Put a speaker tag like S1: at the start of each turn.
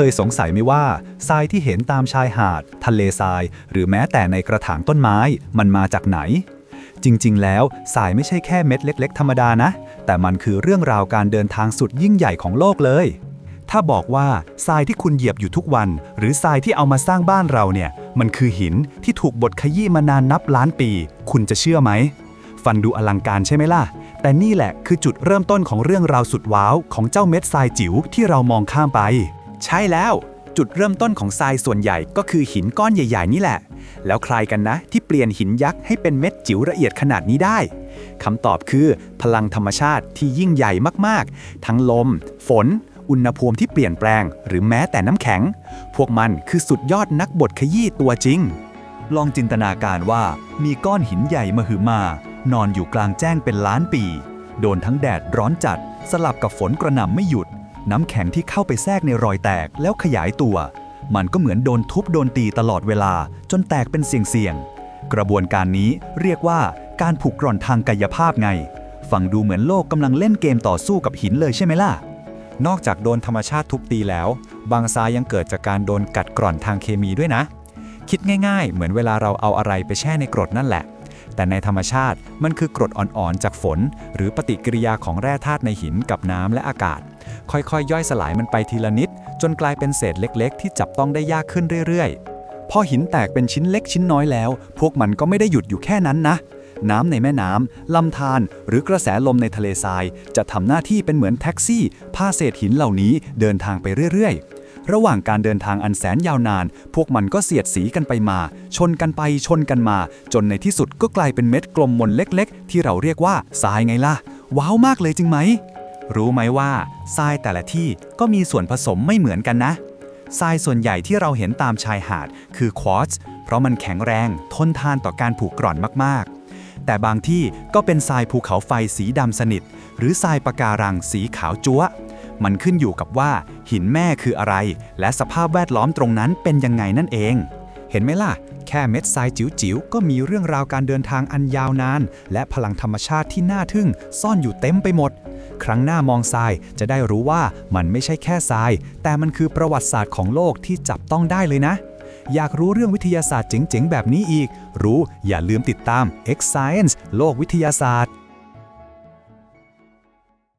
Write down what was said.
S1: เคยสงสัยไหมว่าทรายที่เห็นตามชายหาด ทะเลทราย หรือแม้แต่ในกระถางต้นไม้มันมาจากไหน จริงๆ แล้วทรายไม่ใช่แค่เม็ดเล็ก ๆ ธรรมดานะ แต่มันคือเรื่องราวการเดินทางสุดยิ่งใหญ่ของโลกเลย ถ้าบอกว่าทรายที่คุณเหยียบอยู่ทุกวัน หรือทรายที่เอามาสร้างบ้านเราเนี่ยมันคือหินที่ถูกบดขยี้มานานนับล้านปี คุณจะเชื่อไหมฟังดูอลังการใช่ไหมล่ะ แต่นี่แหละคือจุดเริ่มต้นของเรื่องราวสุดว้าวของเจ้าเม็ดทรายจิ๋วที่เรามองข้ามไป ใช่แล้ว จุดเริ่มต้นของทรายส่วนใหญ่ก็คือหินก้อนใหญ่ ๆ นี่แหละ แล้วใครกันนะ ที่เปลี่ยนหินยักษ์ให้เป็นเม็ดจิ๋วละเอียดขนาดนี้ได้คำตอบคือ พลังธรรมชาติที่ยิ่งใหญ่มากๆ ทั้งลม ฝน อุณหภูมิที่เปลี่ยนแปลง หรือแม้แต่น้ำแข็ง พวกมันคือสุดยอดนักบดขยี้ตัวจริง ลองจินตนาการว่ามีก้อนหินใหญ่มหึมา นอนอยู่กลางแจ้งเป็นล้านปี โดนทั้งแดดร้อนจัด สลับกับฝนกระหน่ำไม่หยุด น้ำแข็งที่เข้าไปแทรกในรอยแตกแล้วขยายตัว มันก็เหมือนโดนทุบโดนตีตลอดเวลาจนแตกเป็นเสี่ยงๆ กระบวนการนี้เรียกว่าการผูกกร่อนทางกายภาพไง ฟังดูเหมือนโลกกำลังเล่นเกมต่อสู้กับหินเลยใช่ไหมล่ะ นอกจากโดนธรรมชาติทุบตีแล้ว บางทรายยังเกิดจากการโดนกัดกร่อนทางเคมีด้วยนะ คิดง่าย ๆ เหมือนเวลาเราเอาอะไรไปแช่ในกรดนั่นแหละแต่ในธรรมชาติมันคือกรดอ่อนๆ จากฝน หรือปฏิกิริยาของแร่ธาตุในหินกับน้ำและอากาศ ค่อยๆ ย่อยสลายมันไปทีละนิด จนกลายเป็นเศษเล็กๆ ที่จับต้องได้ยากขึ้นเรื่อยๆ พอหินแตกเป็นชิ้นเล็กชิ้นน้อยแล้ว พวกมันก็ไม่ได้หยุดอยู่แค่นั้นนะ น้ำในแม่น้ำลำธารหรือกระแสลมในทะเลทราย จะทำหน้าที่เป็นเหมือนแท็กซี่พาเศษหินเหล่านี้เดินทางไปเรื่อยๆระหว่างการเดินทางอันแสนยาวนาน พวกมันก็เสียดสีกันไปมา ชนกันไปชนกันมา จนในที่สุดก็กลายเป็นเม็ดกลมมนเล็ก ๆ ที่เราเรียกว่าทรายไงล่ะ ว้าวมากเลยจริงไหม รู้ไหมว่าทรายแต่ละที่ก็มีส่วนผสมไม่เหมือนกันนะ ทรายส่วนใหญ่ที่เราเห็นตามชายหาดคือควอตซ์เพราะมันแข็งแรงทนทานต่อการผูกกร่อนมากๆ แต่บางที่ก็เป็นทรายภูเขาไฟสีดำสนิท หรือทรายปะการังสีขาวจั๊วมันขึ้นอยู่กับว่าหินแม่คืออะไร และสภาพแวดล้อมตรงนั้นเป็นยังไงนั่นเอง เห็นไหมล่ะ แค่เม็ดทรายจิ๋วๆ ก็มีเรื่องราวการเดินทางอันยาวนาน และพลังธรรมชาติที่น่าทึ่งซ่อนอยู่เต็มไปหมด ครั้งหน้ามองทรายจะได้รู้ว่ามันไม่ใช่แค่ทราย แต่มันคือประวัติศาสตร์ของโลกที่จับต้องได้เลยนะ อยากรู้เรื่องวิทยาศาสตร์เจ๋งๆ แบบนี้อีก รู้อย่าลืมติดตาม X Science โลกวิทยาศาสตร์